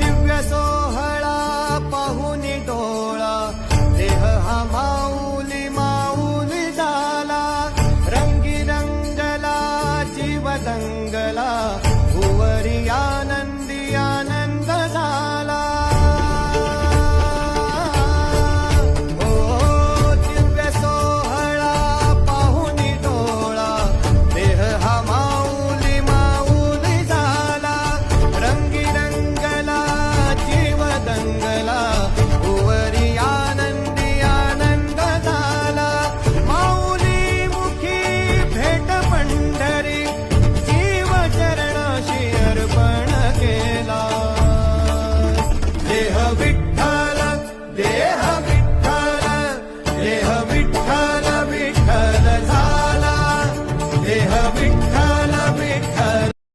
दिव्य सोहळा पाहुनी